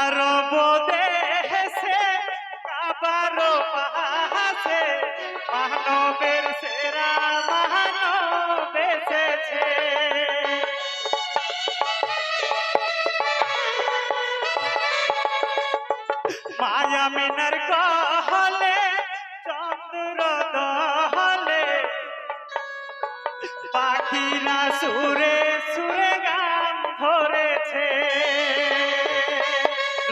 আরব দেশে কাবারো পাহাসে মানবের সেরা মানব এসেছে মায়া মিনার কহলে, চন্দ্র দহলে, পাখিরা সুরে সুরে গান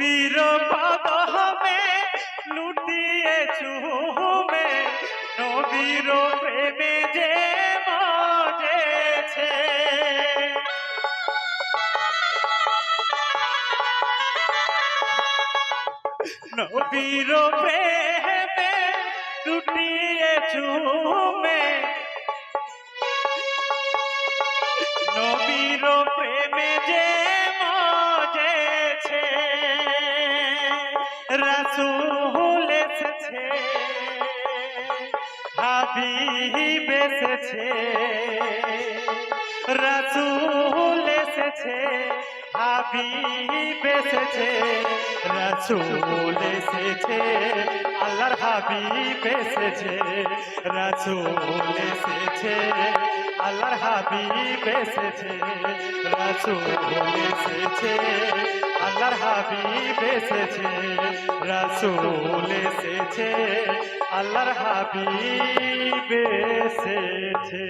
নবীর কদমে লুটিয়ে চুমে। নবীর প্রেমে যে মজেছে নবীর প্রেমে লুটিয়ে চুমে। নবীর প্রেমে যে হাবিব এসেছে রাসূল এসেছে, হাবিব এসেছে, রাসূল এসেছে, আল্লাহর হাবিব এসেছে, রাসূল এসেছে, আল্লাহর হাবিব এসেছে, রাসূল এসেছে, আল্লাহর হাবিব এসেছে, রাসূল এসেছে আল্লাহর হাবিব এসেছে।